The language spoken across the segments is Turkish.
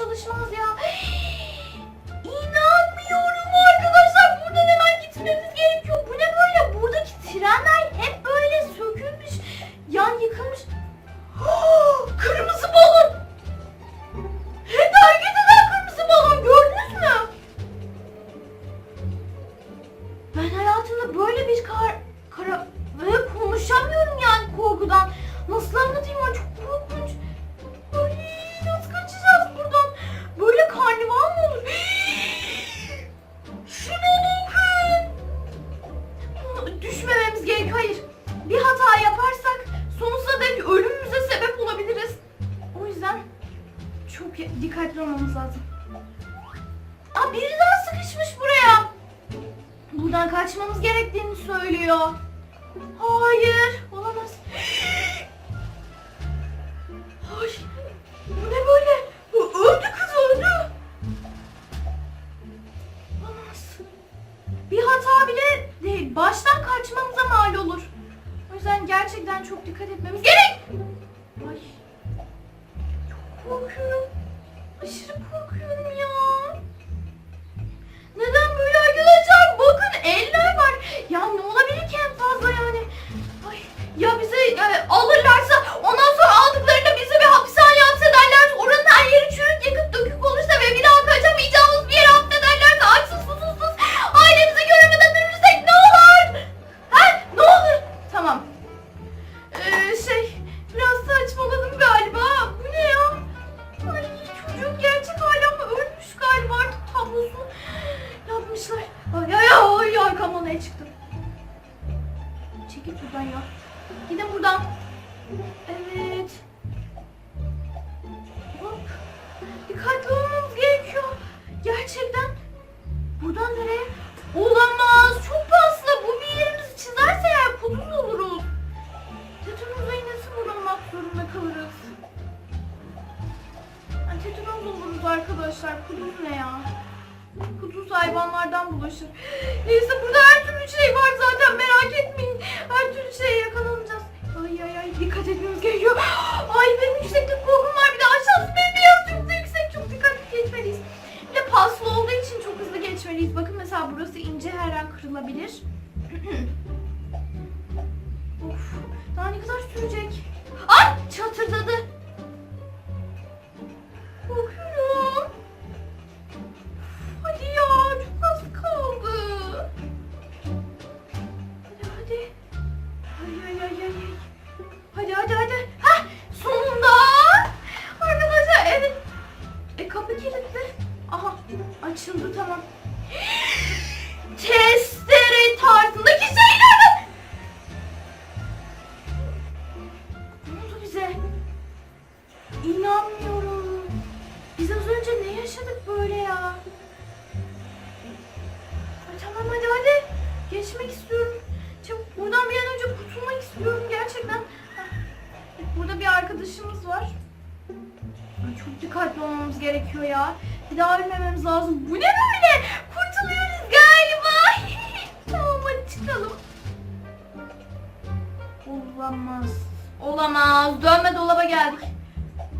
çalışmaz ya. İnanmıyorum arkadaşlar. Buradan hemen gitmemiz gerekiyor. Bu ne böyle? Buradaki trenler hep böyle sökülmüş. Yan yıkılmış. Kırmızı balon. Hep hareket eden kırmızı balon gördünüz mü? Ben hayatımda böyle bir kar... Kara... Ve konuşamıyorum yani korkudan. Nasıl anlatayım çok dikkatli olmamız lazım. Aa biri daha sıkışmış buraya. Buradan kaçmamız gerektiğini söylüyor. Hayır, olamaz. Ay, bu ne böyle? Bu öldü kız öldü. Olamaz. Bir hata bile değil. Baştan kaçmamıza mal olur. O yüzden gerçekten çok dikkat etmemiz gerek. Olmamız gerekiyor. Gerçekten. Buradan nereye? Olamaz. Çok paslı. Bu bir yerimizi çizerse eğer kuduz oluruz. Tetanuza iğnesi vurulmak zorunda kalırız. Yani tetanoz oluruz arkadaşlar. Kuduz ne ya? Kuduz hayvanlardan bulaşır. Neyse burada Kilitli. Aha açıldı tamam. Testere tarzındaki şeyler. Dikkatli olmamız gerekiyor ya. Bir daha ölmememiz lazım. Bu ne böyle? Kurtuluyoruz galiba. tamam hadi çıkalım. Olamaz. Olamaz. Dönme dolaba geldik.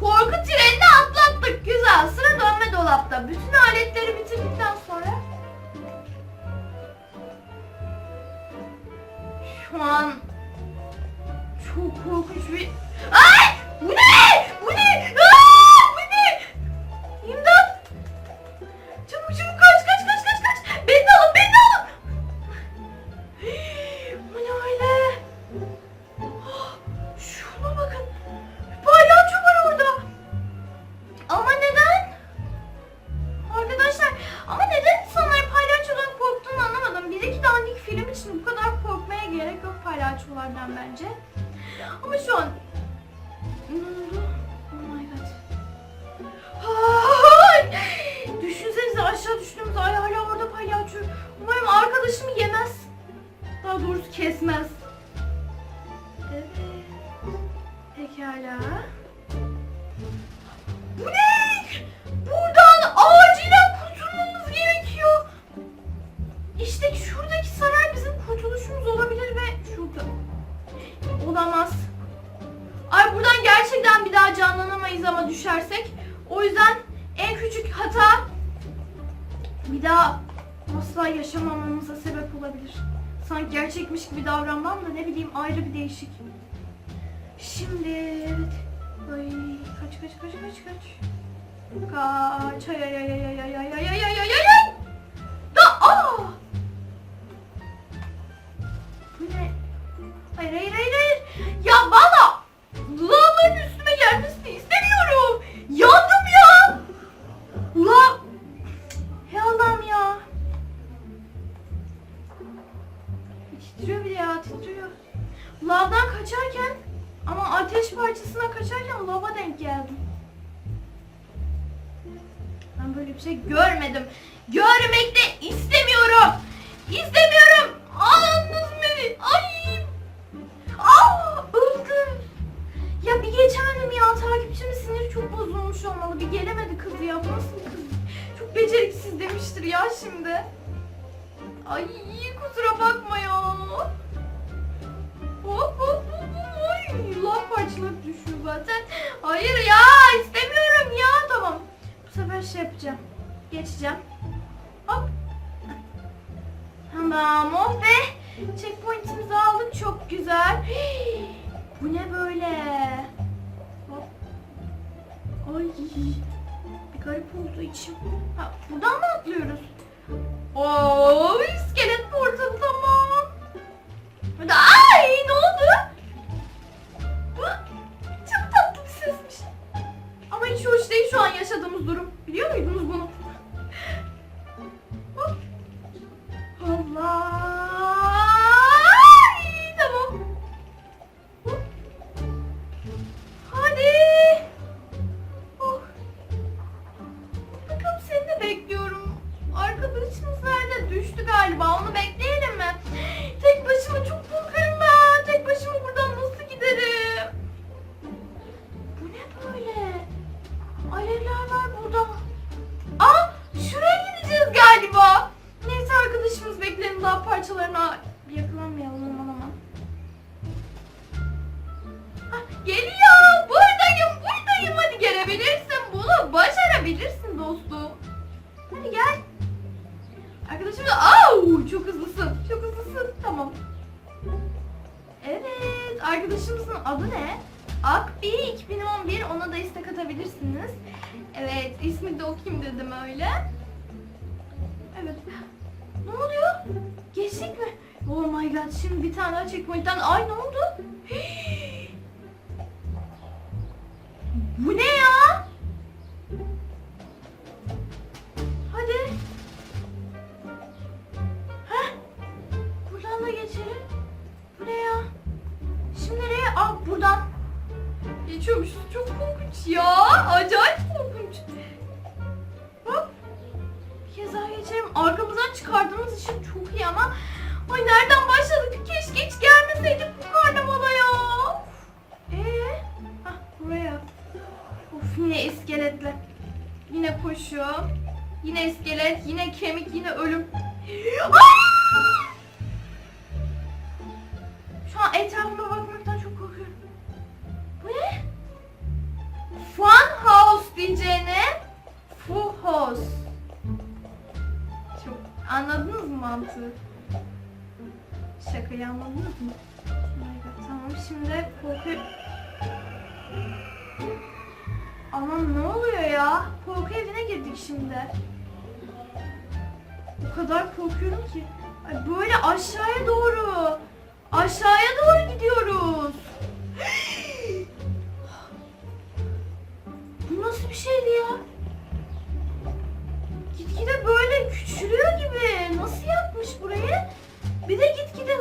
Korku trenini atlattık. Güzel. Sıra dönme dolapta. Bütün aletleri bitirdikten sonra şu an çok korkunç bir... için bu kadar korkmaya gerek yok palyaçolardan bence. Ama şu an... Oldu? Oh my god. Ay! Düşünsenize aşağı düştüğümüzde ay hala orada palyaço. Umarım arkadaşımı yemez. Daha doğrusu kesmez. Evet. Pekala. Bu ne? Hata bir daha asla yaşamamamıza sebep olabilir. Sanki gerçekmiş gibi davranmam da ne bileyim ayrı bir değişik. Şimdi evet. Ay kaç kaç kaç kaç kaç. Kaç ay ay ay ay ay ay ay ay ay ay ay ay Da aa! Bu ne? Hayır hayır hayır hayır. Ya valla parçasına kaçarken lava denk geldim. Ben böyle bir şey görmedim. Görmek de istemiyorum. İstemiyorum. Anladınız beni. Ay. Aa, öldüm. Ya bir geçemedim ya. Takipçimin siniri çok bozulmuş olmalı. Bir gelemedi kız ya. Bu nasıl kız? Çok beceriksiz demiştir ya şimdi. Ay kusura bakma ya. Hop hop hop lav parçaları düşüyor zaten. Hayır ya istemiyorum ya. Tamam. Bu sefer şey yapacağım. Geçeceğim. Hop. Tamam oh be. Checkpoint'imizi aldık çok güzel. Bu ne böyle? Ay. Bir garip oldu içim. Ha, buradan mı atlıyoruz? Oo, iskelet portalı tamam. Hadi ay yaşadığımız durum. Biliyor muydunuz bunu? Allah. Ay, Tamam. Hadi. Oh. Bakalım seni de bekliyorum. Arkadaşımız nerede? Düştü galiba. Onu bekleyelim mi? Akbi 2011 ona da istek atabilirsiniz. Evet ismi de okuyayım dedim öyle. Evet. Ne oluyor? Geçtik mi? Oh my god şimdi bir tane daha checkpoint'ten ay ne oldu? Hii! Bu ne ya? Geçiyormuşuz. Çok korkunç ya. Acayip korkunç. Hop. Bir kez daha geçelim. Arkamızdan çıkardığımız için çok iyi ama Ay nereden başladık? Keşke hiç gelmeseydik bu karnavala ya. Eee? Hah buraya. Of yine iskeletle. Yine koşuyor. Yine iskelet, yine kemik, yine ölüm. Full house. Çok anladınız mı mantığı? Şakayı anladınız mı? Tamam şimdi korku... Aman ne oluyor ya? Korku evine girdik şimdi. O kadar korkuyorum ki. Ay böyle aşağıya doğru. Aşağıya doğru gidiyoruz. Şeydi ya? Gitgide böyle küçülüyor gibi. Nasıl yapmış burayı? Bir de gitgide